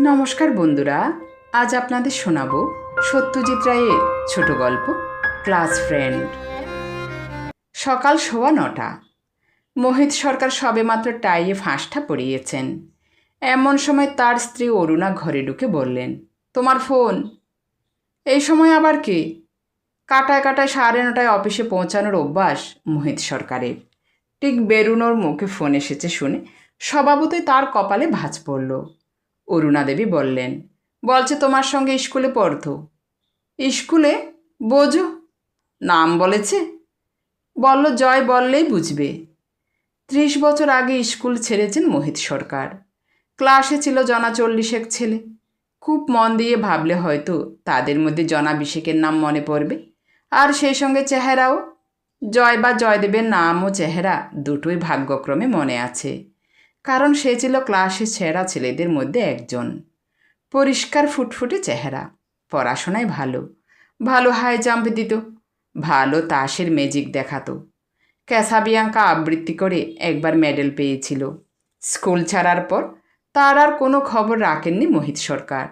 নমস্কার বন্ধুরা, আজ আপনাদের শোনাবো সত্যজিৎ রায়ের ছোট গল্প, ক্লাস ফ্রেন্ড। সকাল সোয়া নটা। মোহিত সরকার সবেমাত্র টাইয়ে ফাঁসটা পড়িয়েছেন। এমন সময় তার স্ত্রী অরুণা ঘরে ঢুকে বললেন, তোমার ফোন? এই সময় আবার কে? কাটায় কাটায় সাড়ে নটায় অফিসে পৌঁছানোর অভ্যাস মোহিত সরকারের। ঠিক বেরুনোর মুখে ফোন এসেছে শুনে স্বভাবতই তার কপালে ভাঁজ পড়ল। অরুণা দেবী বললেন, বলছে তোমার সঙ্গে স্কুলে পড়তো। স্কুলে? বোঝো। নাম বলেছে? বলল, জয় বললেই বুঝবে। ত্রিশ বছর আগে স্কুল ছেড়েছেন মোহিত সরকার। ক্লাসে ছিল জনা চল্লিশেক ছেলে। খুব মন দিয়ে ভাবলে হয়তো তাদের মধ্যে জনাভিষেকের নাম মনে পড়বে। আর সেই সঙ্গে চেহারাও। জয় বা জয়দেবের নাম ও চেহারা দুটোই ভাগ্যক্রমে মনে আছে। কারণ সে ছিল ক্লাসে সেরা ছেলেদের মধ্যে একজন। পরিষ্কার ফুটফুটে চেহারা, পড়াশোনায় ভালো ভালো হাই জাম্প দিত, ভালো তাসের ম্যাজিক দেখাতো। ক্যাসাবিয়াঙ্কা আবৃত্তি করে একবার মেডেল পেয়েছিল। স্কুল ছাড়ার পর তার আর কোনো খবর রাখেননি মোহিত সরকার।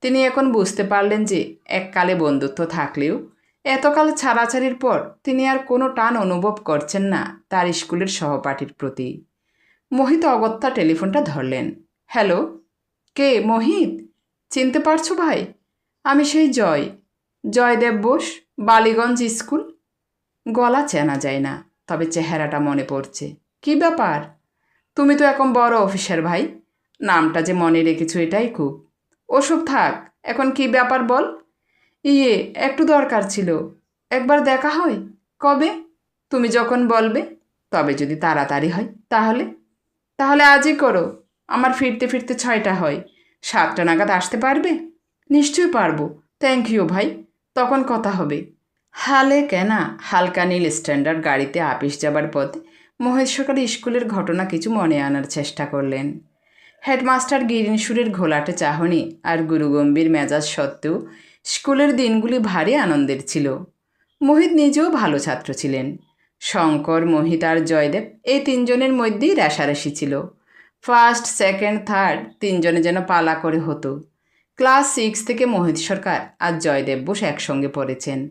তিনি এখন বুঝতে পারলেন যে এককালে বন্ধুত্ব থাকলেও এতকাল ছাড়াছাড়ির পর তিনি আর কোনো টান অনুভব করছেন না তার স্কুলের সহপাঠীর প্রতি। মোহিত অগত্যা টেলিফোনটা ধরলেন। হ্যালো, কে মোহিত? চিনতে পারছ ভাই? আমি সেই জয়। জয়দেব বোস, বালিগঞ্জ স্কুল? গলা চেনা যায় না, তবে চেহারাটা মনে পড়ছে। কি ব্যাপার? তুমি তো এখন বড় অফিসার ভাই। নামটা যে মনে রেখেছো এটাই খুব। ওসব থাক, এখন কি ব্যাপার বল? ইয়ে একটু দরকার ছিল। একবার দেখা হয়। কবে? তুমি যখন বলবে, তবে যদি তাড়াতাড়ি হয়, তাহলে? তাহলে আজই করো। আমার ফিরতে ফিরতে ছয়টা হয়। সাতটা নাগাদ আসতে পারবে? নিশ্চয়ই পারব। থ্যাংক ইউ ভাই। তখন কথা হবে। হালে কেনা, হালকা নীল স্ট্যান্ডার্ড গাড়িতে আপিস যাবার পথে মহেশ সরকারি স্কুলের ঘটনা কিছু মনে আনার চেষ্টা করলেন। হেডমাস্টার গিরিনসুরের ঘোলাটে চাহনি আর গুরুগম্ভীর মেজাজ সত্ত্বেও স্কুলের দিনগুলি ভারী আনন্দের ছিল। মোহিত নিজেও ভালো ছাত্র ছিলেন। শঙ্কর, মোহিত আর জয়দেব এই তিনজনের মধ্যেই রেশারেশি ছিল। ফার্স্ট, সেকেন্ড, থার্ড তিনজনে যেন পালা করে হতো। ক্লাস সিক্স থেকে মোহিত সরকার আর জয়দেব বোস একসঙ্গে পড়েছেন।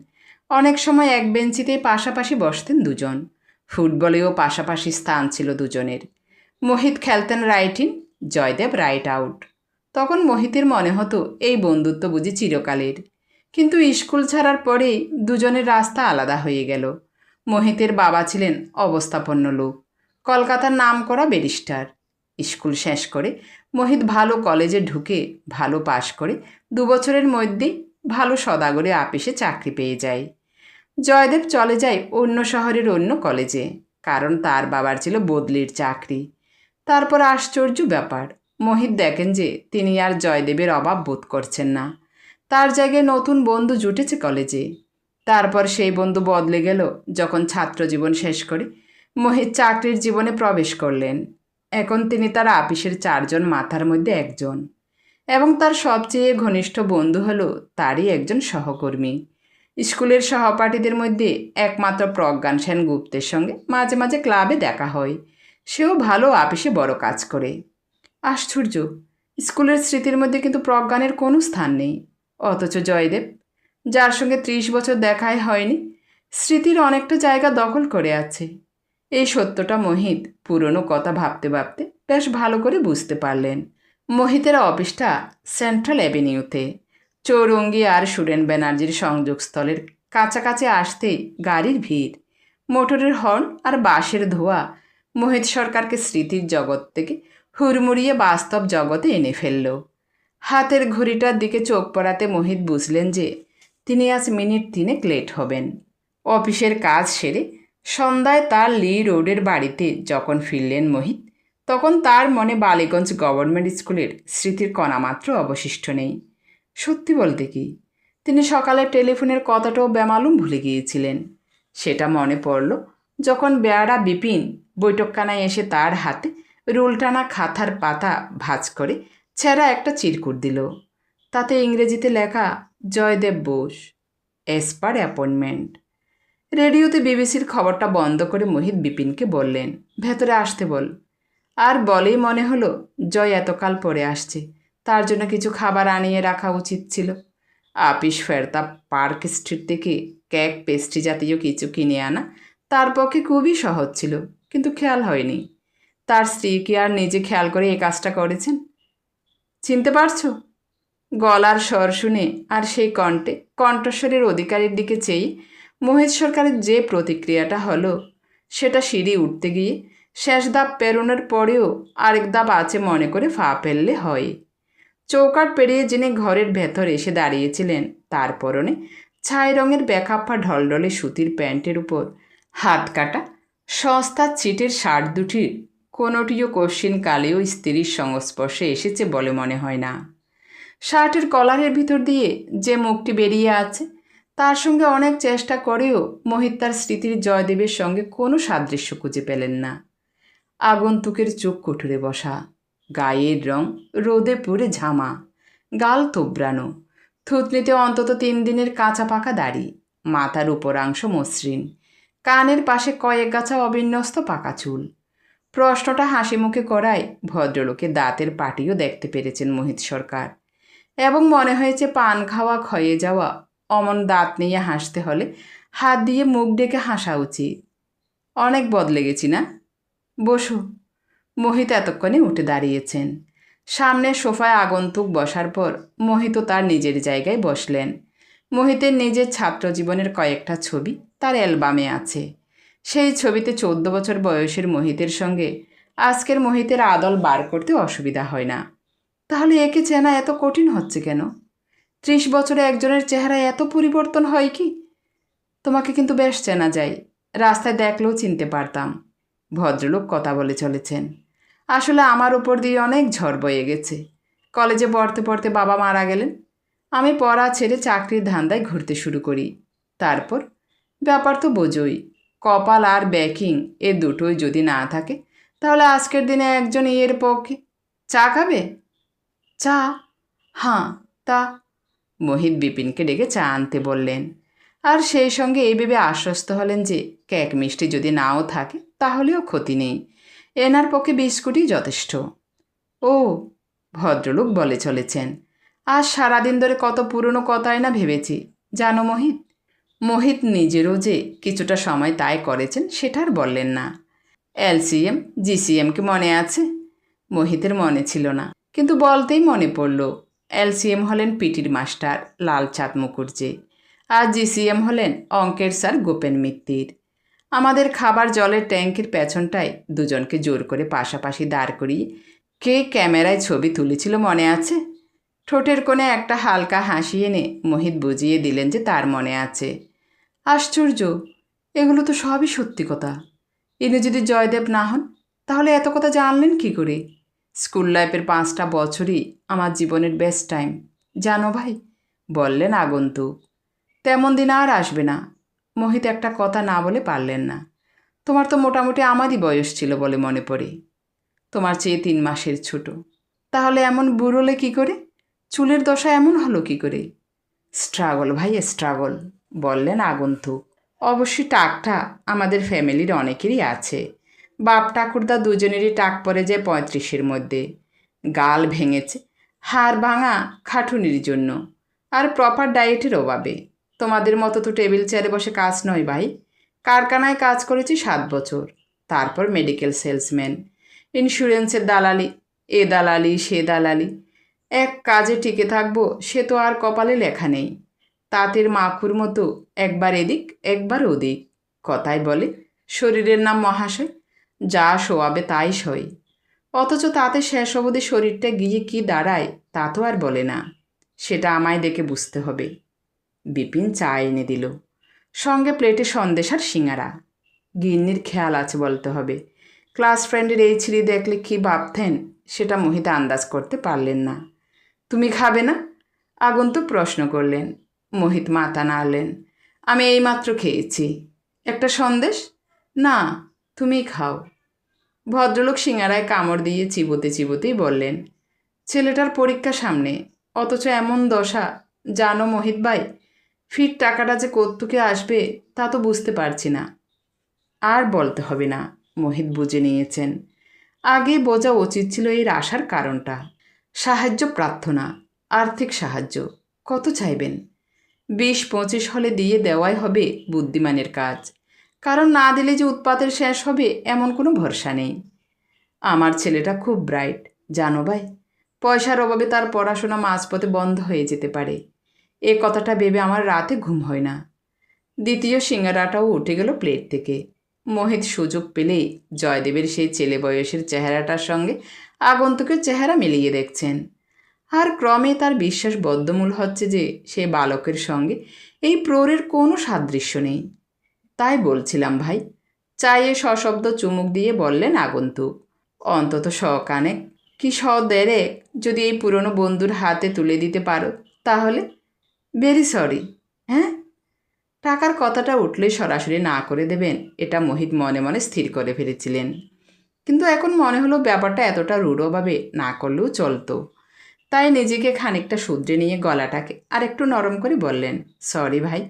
অনেক সময় এক বেঞ্চিতেই পাশাপাশি বসতেন দুজন। ফুটবলেও পাশাপাশি স্থান ছিল দুজনের। মোহিত খেলতেন right in, Joydev right out. তখন মোহিতের মনে হতো এই বন্ধুত্ব বুঝি চিরকালের। কিন্তু স্কুল ছাড়ার পরেই দুজনের রাস্তা আলাদা হয়ে গেল। মোহিতের বাবা ছিলেন অবস্থাপন্ন লোক। কলকাতার নাম করা ব্যারিস্টার। স্কুল শেষ করে মোহিত ভালো কলেজে ঢুকে ভালো পাশ করে দু বছরের মধ্যেই ভালো সদাগরে আপিসে চাকরি পেয়ে যায়। জয়দেব চলে যায় অন্য শহরের অন্য কলেজে, কারণ তার বাবার ছিল বদলির চাকরি। তারপর আশ্চর্য ব্যাপার, মোহিত দেখেন যে তিনি আর জয়দেবের অভাব বোধ করছেন না। তার জায়গায় নতুন বন্ধু জুটেছে কলেজে। তারপর সেই বন্ধু বদলে গেল, যখন ছাত্র জীবন শেষ করে। মোহিত চাকরির জীবনে প্রবেশ করলেন। এখন তিনি তার আপিসের চারজন মাথার মধ্যে একজন। এবং তার সবচেয়ে ঘনিষ্ঠ বন্ধু হলো তারই একজন সহকর্মী। স্কুলের সহপাঠীদের মধ্যে একমাত্র প্রজ্ঞান সেন গুপ্তের সঙ্গে মাঝে মাঝে ক্লাবে দেখা হয়। সেও ভালো আপিসে বড় কাজ করে। আশ্চর্য, স্কুলের স্মৃতির মধ্যে কিন্তু প্রজ্ঞানের কোনো স্থান নেই। অথচ জয়দেব যার সঙ্গে ত্রিশ বছর দেখাই হয়নি, স্মৃতির অনেকটা জায়গা দখল করে আছে। এই সত্যটা মোহিত পুরনো কথা ভাবতে ভাবতে বেশ ভালো করে বুঝতে পারলেন। মোহিতের অফিসটা সেন্ট্রাল অ্যাভিনিউতে। চৌরঙ্গি আর সুরেন ব্যানার্জির সংযোগস্থলের কাছাকাছি আসতেই গাড়ির ভিড়। মোটরের হর্ন আর বাঁশের ধোয়া মোহিত সরকারকে স্মৃতির জগৎ থেকে হুড়মুড়িয়ে বাস্তব জগতে এনে ফেলল। হাতের ঘড়িটার দিকে চোখ পড়াতে মোহিত বুঝলেন যে তিনি আজ মিনিট তিনেক লেট হবেন। অফিসের কাজ সেরে সন্ধ্যায় তার লি রোডের বাড়িতে যখন ফিরলেন মোহিত, তখন তার মনে বালিগঞ্জ গভর্নমেন্ট স্কুলের স্মৃতির কণামাত্র অবশিষ্ট নেই। সত্যি বলতে কি, তিনি সকালে টেলিফোনের কথাটাও বেমালুম ভুলে গিয়েছিলেন। সেটা মনে পড়ল যখন বেয়ারা বিপিন বৈঠকখানায় এসে তার হাতে রুলটানা খাতার পাতা ভাঁজ করে ছেঁড়া একটা চিরকুট দিল। তাতে ইংরেজিতে লেখা Joydev Bose as per appointment রেডিওতে বিবিসির খবরটা বন্ধ করে মোহিত বিপিনকে বললেন, ভেতরে আসতে বল। আর বলেই মনে হলো, জয় এতকাল পরে আসছে, তার জন্য কিছু খাবার আনিয়ে রাখা উচিত ছিল। আপিস ফেরতা পার্ক স্ট্রিট থেকে কেক, পেস্ট্রি জাতীয় কিছু কিনে আনা তার পক্ষে খুবই সহজ ছিল, কিন্তু খেয়াল হয়নি। তার স্ত্রী কি আর নিজে খেয়াল করে এই কাজটা করেছেন? চিনতে পারছ? গলার স্বর শুনে আর সেই কণ্ঠে, কণ্ঠস্বরের অধিকারীর দিকে চেয়ে মোহিত সরকারের যে প্রতিক্রিয়াটা হলো, সেটা সিঁড়ি উঠতে গিয়ে শেষ ধাপ পেরোনোর পরেও আরেক ধাপ আছে মনে করে ফা ফেললে হয়। চৌকাট পেরিয়ে যিনি ঘরের ভেতর এসে দাঁড়িয়েছিলেন, তার পরনে ছাই রঙের বেকাপ্পা ঢলঢলে সুতির প্যান্টের উপর হাত কাটা সস্তা চিটের শার্ট দুটির কোনোটিও কশ্চিন কালেও স্ত্রীর সংস্পর্শে এসেছে বলে মনে হয় না। শার্টের কলারের ভিতর দিয়ে যে মুখটি বেরিয়ে আছে, তার সঙ্গে অনেক চেষ্টা করেও মোহিত তার স্মৃতির জয়দেবের সঙ্গে কোনো সাদৃশ্য খুঁজে পেলেন না। আগন্তুকের চোখ কুঠুরে বসা, গায়ের রং রোদে পুড়ে ঝামা, গাল তোবড়ানো, থুতনিতে অন্তত তিন দিনের কাঁচা পাকা দাড়ি, মাথার উপরাংশ মসৃণ, কানের পাশে কয়েক গাছা অবিন্যস্ত পাকা চুল। প্রশ্নটা হাসি মুখে করায় ভদ্রলোকে দাঁতের পাটিও দেখতে পেরেছেন মোহিত সরকার। এবং মনে হয়েছে পান খাওয়া, ক্ষয়ে যাওয়া। অমন দাঁত নিয়ে হাসতে হলে হাত দিয়ে মুখ ডেকে হাসা উচিত। অনেক বদলে গেছি না? বসু। মোহিত এতক্ষণে উঠে দাঁড়িয়েছেন। সামনের সোফায় আগন্তুক বসার পর মোহিত তার নিজের জায়গায় বসলেন। মোহিতের নিজের ছাত্র জীবনের কয়েকটা ছবি তার অ্যালবামে আছে। সেই ছবিতে চোদ্দ বছর বয়সের মোহিতের সঙ্গে আজকের মোহিতের আদল বার করতে অসুবিধা হয় না। তাহলে একে চেনা এত কঠিন হচ্ছে কেন? ত্রিশ বছরে একজনের চেহারায় এত পরিবর্তন হয় কি? তোমাকে কিন্তু বেশ চেনা যায়। রাস্তায় দেখলেও চিনতে পারতাম। ভদ্রলোক কথা বলে চলেছেন। আসলে আমার উপর দিয়ে অনেক ঝড় বয়ে গেছে। কলেজে পড়তে পড়তে বাবা মারা গেলেন। আমি পড়া ছেড়ে চাকরির ধান্দায় ঘুরতে শুরু করি। তারপর? ব্যাপার তো বোঝোই। কপাল আর ব্যাকিং এ দুটোই যদি না থাকে, তাহলে আজকের দিনে একজন ইয়ের পক্ষে চা খাবে? চা? হাঁ, তা। মোহিত বিপিনকে ডেকে চা আনতে বললেন। আর সেই সঙ্গে এই ভেবে আশ্বস্ত হলেন যে, কেক মিষ্টি যদি নাও থাকে, তাহলেও ক্ষতি নেই। এনার পক্ষে বিস্কুটই যথেষ্ট। ও, ভদ্রলোক বলে চলেছেন। আজ সারাদিন ধরে কত পুরনো কথাই না ভেবেছি। জানো মোহিত? মোহিত নিজেরও যে কিছুটা সময় তাই করেছেন সেটা আর বললেন না। এলসিএম জিসিএমকে মনে আছে? মোহিতের মনে ছিল না। কিন্তু বলতেই মনে পড়ল, এলসিএম হলেন পিটির মাস্টার লালচাঁদ মুখুর্জি আর জিসিএম হলেন অঙ্কের স্যার গোপেন মিত্তির। আমাদের খাবার জলের ট্যাঙ্কের পেছনটায় দুজনকে জোর করে পাশাপাশি দাঁড় করিয়ে কে ক্যামেরায় ছবি তুলেছিল মনে আছে? ঠোঁটের কোণে একটা হালকা হাসি এনে মোহিত বুঝিয়ে দিলেন যে তার মনে আছে। আশ্চর্য, এগুলো তো সবই সত্যি কথা। ইনি যদি জয়দেব না হন, তাহলে এত কথা জানলেন কি করে? স্কুল লাইফের পাঁচটা বছরই আমার জীবনের বেস্ট টাইম জানো ভাই? বললেন আগন্তুক তেমন দিন আর আসবে না। মোহিত একটা কথা না বলে পারলেন না। তোমার তো মোটামুটি আমারই বয়স ছিল বলে মনে পড়ে। তোমার চেয়ে তিন মাসের ছোট। তাহলে এমন বুড়োলে কি করে? চুলের দশা এমন হলো কি করে? স্ট্রাগল ভাই স্ট্রাগল বললেন আগন্তুক অবশ্যই টাকটা আমাদের ফ্যামিলির অনেকেরই আছে। বাপ ঠাকুরদা দুজনেরই টাক পড়ে যায় পঁয়ত্রিশের মধ্যে। গাল ভেঙেছে, হাড় ভাঙা খাটুনির জন্য। আর প্রপার ডায়েটের অভাবে। তোমাদের মতো তো টেবিল চেয়ারে বসে কাজ নয় ভাই। কারখানায় কাজ করেছি সাত বছর। তারপর মেডিকেল সেলসম্যান ইন্স্যুরেন্সের দালালি, এ দালালি, সে দালালি। এক কাজে টিকে থাকব, সে তো আর কপালে লেখা নেই। তাঁতের মাখুর মতো একবার এদিক, একবার ওদিক। কথায় বলে, শরীরের নাম মহাশয়। যা শোয়াবে তাই সই অথচ তাতে শেষ অবধি শরীরটা গিয়ে কি দাঁড়ায় তা তো আর বলে না। সেটা আমায় দেখে বুঝতে হবে। বিপিন চা এনে দিল। সঙ্গে প্লেটে সন্দেশ আর সিঙ্গারা। গিন্নির খেয়াল আছে বলতে হবে। ক্লাস ফ্রেন্ডের এই ছিঁড়ি দেখলে কি ভাবতেন, সেটা মোহিত আন্দাজ করতে পারলেন না। তুমি খাবে না? আগন্তুক প্রশ্ন করলেন। মোহিত মাথা নাড়লেন। আমি এইমাত্র খেয়েছি। একটা সন্দেশ? না তুমি খাও। ভদ্রলোক সিঙ্গারায় কামড় দিয়ে চিবোতে চিবোতেই বললেন, ছেলেটার পরীক্ষা সামনে, অথচ এমন দশা, জানো মোহিত ভাই, ফির টাকাটা যে কত্তুকে আসবে, তা তো বুঝতে পারছি না। আর বলতে হবে না, মোহিত বুঝে নিয়েছেন। আগে বোঝা উচিত ছিল এর আসার কারণটা। সাহায্য প্রার্থনা, আর্থিক সাহায্য, কত চাইবেন? বিশ পঁচিশ হলে দিয়ে দেওয়াই হবে বুদ্ধিমানের কাজ। কারণ না দিলে যে উৎপাতের শেষ হবে এমন কোনো ভরসা নেই। আমার ছেলেটা খুব ব্রাইট জানো ভাই? পয়সার অভাবে তার পড়াশোনা মাঝপথে বন্ধ হয়ে যেতে পারে। এ কথাটা ভেবে আমার রাতে ঘুম হয় না। দ্বিতীয় সিঙ্গারাটাও উঠে গেল প্লেট থেকে। মোহিত সুযোগ পেলেই জয়দেবের সেই ছেলে বয়সের চেহারাটার সঙ্গে আগন্তুকের চেহারা মিলিয়ে দেখছেন। আর ক্রমে তার বিশ্বাস বদ্ধমূল হচ্ছে যে সে বালকের সঙ্গে এই প্রৌরের কোনো সাদৃশ্য নেই। তাই বলছিলাম, ভাই। চায়ে সশব্দ চুমুক দিয়ে বললেন আগন্তুক, অন্তত শকানে কি দেড়ে যদি এই পুরনো বন্ধুর হাতে তুলে দিতে পারো, তাহলে ভেরি সরি হ্যাঁ? টাকার কথাটা উঠলেই সরাসরি না করে দেবেন, এটা মোহিত মনে মনে স্থির করে ফেলেছিলেন। কিন্তু এখন মনে হলো ব্যাপারটা এতটা রূঢ়ভাবে না করলেও চলতো। তাই নিজেকে খানিকটা শুধরে নিয়ে গলাটাকে আর একটু নরম করে বললেন সরি ভাই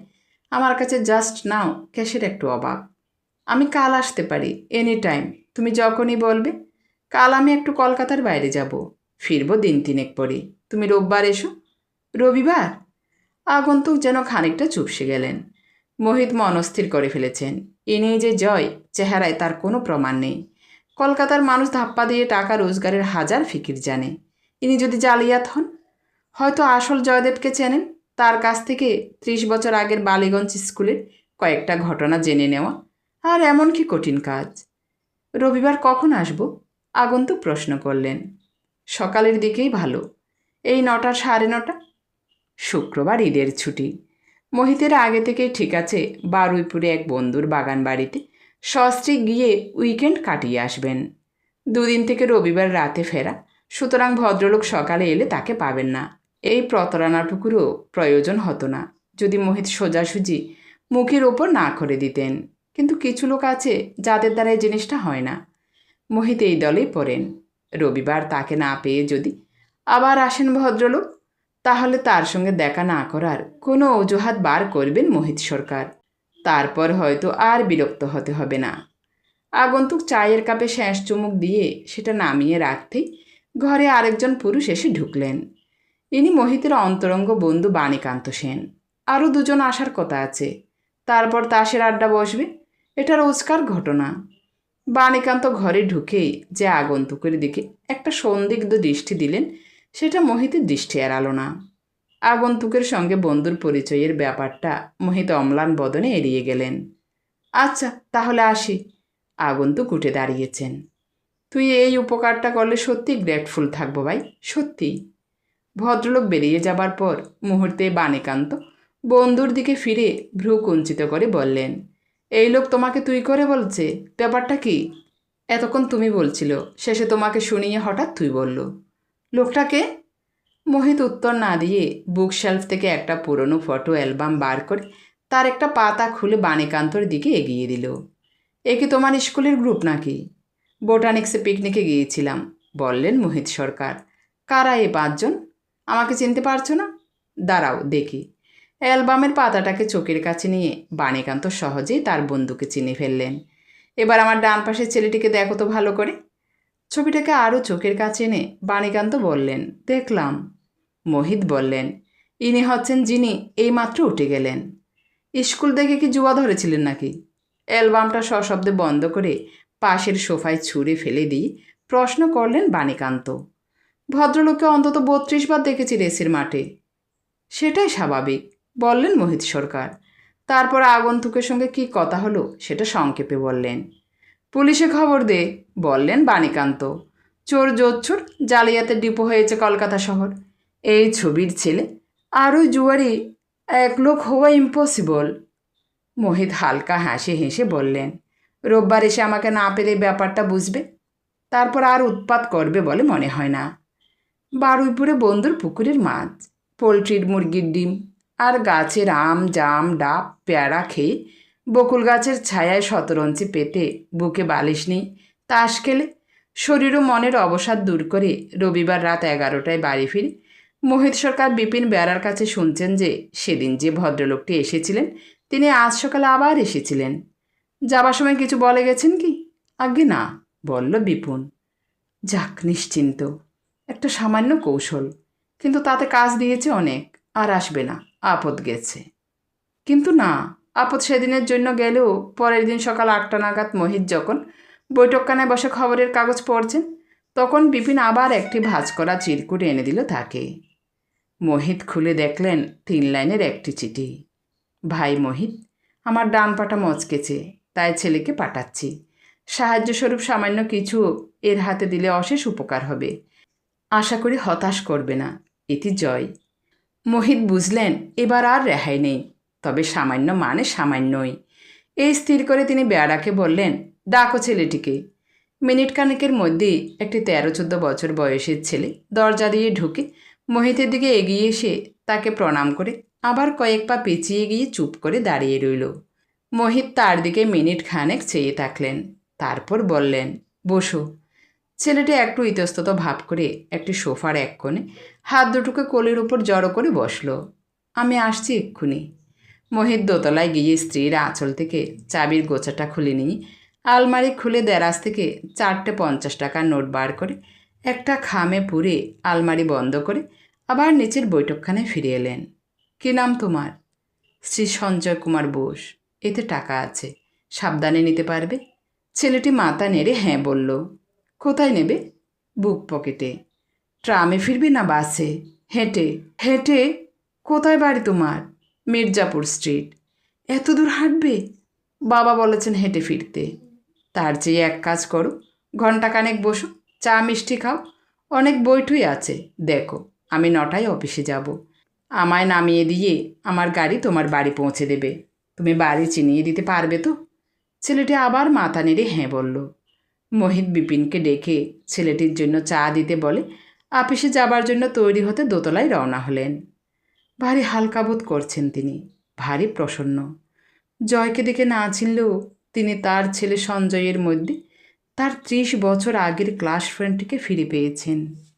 আমার কাছে জাস্ট নাও, ক্যাশের একটু অভাব। আমি কাল আসতে পারি এনি টাইম তুমি যখনই বলবে, কাল আমি একটু কলকাতার বাইরে যাব। ফিরবো দিন তিনেক পরে তুমি রোববার এসো। রবিবার? আগন্তুক যেন খানিকটা চুপসে গেলেন। মোহিত মনস্থির করে ফেলেছেন। ইনি যে জয়, চেহারায় তার কোনো প্রমাণ নেই। কলকাতার মানুষ ধাপ্পা দিয়ে টাকা রোজগারের হাজার ফিকির জানে। ইনি যদি জালিয়াত হন, হয়তো আসল জয়দেবকে চেনেন। তার কাছ থেকে ত্রিশ বছর আগের বালিগঞ্জ স্কুলের কয়েকটা ঘটনা জেনে নেওয়া আর এমন কি কঠিন কাজ। রবিবার কখন আসব? আগন্তুক প্রশ্ন করলেন। সকালের দিকেই ভালো। এই নটা সাড়ে নটা? শুক্রবার ঈদের ছুটি। মোহিতের আগে থেকেই ঠিক আছে বারুইপুরে এক বন্ধুর বাগান বাড়িতে সস্ত্রী গিয়ে উইকেন্ড কাটিয়ে আসবেন। দুদিন থেকে রবিবার রাতে ফেরা, সুতরাং ভদ্রলোক সকালে এলে তাকে পাবেন না। এই প্রতারণাটুকুরও প্রয়োজন হতো না। যদি মোহিত সোজাসুজি মুখের ওপর না করে দিতেন, কিন্তু কিছু লোক আছে যাদের দ্বারা এই জিনিসটা হয় না। মোহিত এই দলেই পড়েন। রবিবার তাকে না পেয়ে যদি আবার আসেন ভদ্রলোক, তাহলে তার সঙ্গে দেখা না করার কোনো অজুহাত বার করবেন মোহিত সরকার। তারপর হয়তো আর বিরক্ত হতে হবে না। আগন্তুক চায়ের কাপে শেষ চুমুক দিয়ে সেটা নামিয়ে রাখতেই ঘরে আরেকজন পুরুষ এসে ঢুকলেন। ইনি মোহিতের অন্তরঙ্গ বন্ধু বাণীকান্ত সেন। আরও দুজন আসার কথা আছে। তারপর তাসের আড্ডা বসবে। এটা রোজকার ঘটনা। বাণীকান্ত ঘরে ঢুকেই যে আগন্তুকের দিকে একটা সন্দিগ্ধ দৃষ্টি দিলেন, সেটা মোহিতের দৃষ্টি এড়ালো না। আগন্তুকের সঙ্গে বন্ধুর পরিচয়ের ব্যাপারটা মোহিত অম্লান বদনে এড়িয়ে গেলেন। আচ্ছা তাহলে আসি। আগন্তুক উঠে দাঁড়িয়েছেন। তুই এই উপকারটা করলে সত্যি গ্রেটফুল থাকব ভাই সত্যি ভদ্রলোক বেরিয়ে যাবার পর মুহূর্তে বাণীকান্ত বন্ধুর দিকে ফিরে ভ্রু কুঞ্চিত করে বললেন, এই লোক তোমাকে তুই করে বলছে? ব্যাপারটা কি? এতক্ষণ তুমি বলছিল, শেষে তোমাকে শুনিয়ে হঠাৎ তুই বলল। লোকটাকে মোহিত উত্তর না দিয়ে বুক শেলফ থেকে একটা পুরনো ফটো অ্যালবাম বার করে তার একটা পাতা খুলে বাণীকান্তর দিকে এগিয়ে দিল। এ কি তোমার স্কুলের গ্রুপ নাকি? বোটানিক্সে পিকনিকে গিয়েছিলাম, বললেন মোহিত সরকার। কারা এ পাঁচজন? আমাকে চিনতে পারছ না? দাঁড়াও, দেখি। অ্যালবামের পাতাটাকে চোখের কাছে নিয়ে বাণীকান্ত সহজেই তার বন্ধুকে চিনে ফেললেন। এবার আমার ডান পাশের ছেলেটিকে দেখো তো ভালো করে। ছবিটাকে আরও চোখের কাছে এনে বাণীকান্ত বললেন, দেখলাম। মোহিত বললেন, ইনি হচ্ছেন যিনি এইমাত্র উঠে গেলেন। স্কুল দেখে কি জুয়া ধরেছিলেন নাকি? অ্যালবামটা সশব্দে বন্ধ করে পাশের সোফায় ছুঁড়ে ফেলে দিয়ে প্রশ্ন করলেন বাণীকান্ত। ভদ্রলোককে অন্তত বত্রিশ বার দেখেছি রেসের মাঠে। সেটাই স্বাভাবিক, বললেন মোহিত সরকার। তারপর আগন্তুকের সঙ্গে কি কথা হলো সেটা সংক্ষেপে বললেন। পুলিশে খবর দে, বললেন বাণীকান্ত। চোর জোচ্ছুর জালিয়াতে ডিপো হয়েছে কলকাতা শহর। এই ছবির ছেলে, আর ওই জুয়ারি এক লোক হওয়া ইম্পসিবল মোহিত হালকা হাসি হেসে বললেন, রোববার এসে আমাকে না পেলে ব্যাপারটা বুঝবে? তারপর আর উৎপাত করবে বলে মনে হয় না। বারুইপুরে বন্ধুর পুকুরের মাছ, পোলট্রির মুরগির ডিম আর গাছের আম, জাম, ডাব, পেয়ারা খেয়ে বকুল গাছের ছায়ায় শতরঞ্চি পেতে বুকে বালিশ নেই, তাস খেলে শরীর ও মনের অবসাদ দূর করে রবিবার রাত এগারোটায় বাড়ি ফিরে মোহিত সরকার বিপিন বেড়ার কাছে শুনছেন যে সেদিন যে ভদ্রলোকটি এসেছিলেন, তিনি আজ সকালে আবার এসেছিলেন। যাবার সময় কিছু বলে গেছেন কি? আগে না, বলল বিপুন। যাক, নিশ্চিন্ত। একটা সামান্য কৌশল, কিন্তু তাতে কাজ দিয়েছে অনেক, আর আসবে না, আপদ গেছে। কিন্তু না, আপদ সেদিনের জন্য গেলেও পরের দিন সকাল আটটা নাগাদ মোহিত যখন বৈঠকখানায় বসে খবরের কাগজ পড়ছেন, তখন বিপিন আবার একটি ভাঁজ করা চিরকুট এনে দিল তাকে। মোহিত খুলে দেখলেন তিন লাইনের একটি চিঠি। ভাই মোহিত, আমার ডান পাটা মচকেছে, তাই ছেলেকে পাঠাচ্ছি। সাহায্যস্বরূপ সামান্য কিছু এর হাতে দিলে অশেষ উপকার হবে। আশা করি হতাশ করবে না। এটি জয়। মোহিত বুঝলেন, এবার আর রেহাই নেই, তবে সামান্য মানে সামান্যই। এই স্থির করে তিনি বেয়ারাকে বললেন, ডাকো ছেলেটিকে। মিনিট খানেকের মধ্যেই একটি তেরো চোদ্দ বছর বয়সের ছেলে দরজা দিয়ে ঢুকে মোহিতের দিকে এগিয়ে এসে তাকে প্রণাম করে আবার কয়েক পা পেঁচিয়ে গিয়ে চুপ করে দাঁড়িয়ে রইল। মোহিত তার দিকে মিনিট খানেক চেয়ে থাকলেন, তারপর বললেন, বসো। ছেলেটি একটু ইতস্তত ভাব করে একটি সোফার এক কোণে হাত দুটোকে কোলের উপর জড়ো করে বসল। আমি আসছি এক্ষুনি মোহিত দোতলায় গিয়ে স্ত্রীর আঁচল থেকে চাবির গোছাটা খুলে নিয়ে আলমারি খুলে দেরাজ থেকে চারটে পঞ্চাশ টাকার নোট বার করে একটা খামে পুরে আলমারি বন্ধ করে আবার নিচের বৈঠকখানে ফিরে এলেন। কী নাম তোমার? শ্রী সঞ্জয় কুমার বোস। এতে টাকা আছে। সাবধানে নিতে পারবে? ছেলেটি মাথা নেড়ে হ্যাঁ বলল। কোথায় নেবে? বুক পকেটে। ট্রামে ফিরবে না বাসে? হেঁটে হেঁটে? কোথায় বাড়ি তোমার? মির্জাপুর স্ট্রিট। এত দূর হাঁটবে? বাবা বলেছেন হেঁটে ফিরতে। তার চেয়ে এক কাজ করো। ঘন্টাখানেক বসো, চা মিষ্টি খাও। অনেক বৈঠই আছে, দেখো। আমি নটায় অফিসে যাব। আমায় নামিয়ে দিয়ে আমার গাড়ি তোমার বাড়ি পৌঁছে দেবে। তুমি বাড়ি চিনিয়ে দিতে পারবে তো? ছেলেটি আবার মাথা নেড়ে হ্যাঁ বলল। মোহিত বিপিনকে ডেকে ছেলেটির জন্য চা দিতে বলে, আপিসে যাবার জন্য তৈরি হতে দোতলায় রওনা হলেন। ভারী হালকা বোধ করছেন তিনি, ভারী প্রসন্ন। জয়কে দেখে না চিনলেও তিনি তার ছেলে সঞ্জয়ের মধ্যে তার ত্রিশ বছর আগের ক্লাস ফ্রেন্ডটিকে ফিরে পেয়েছেন।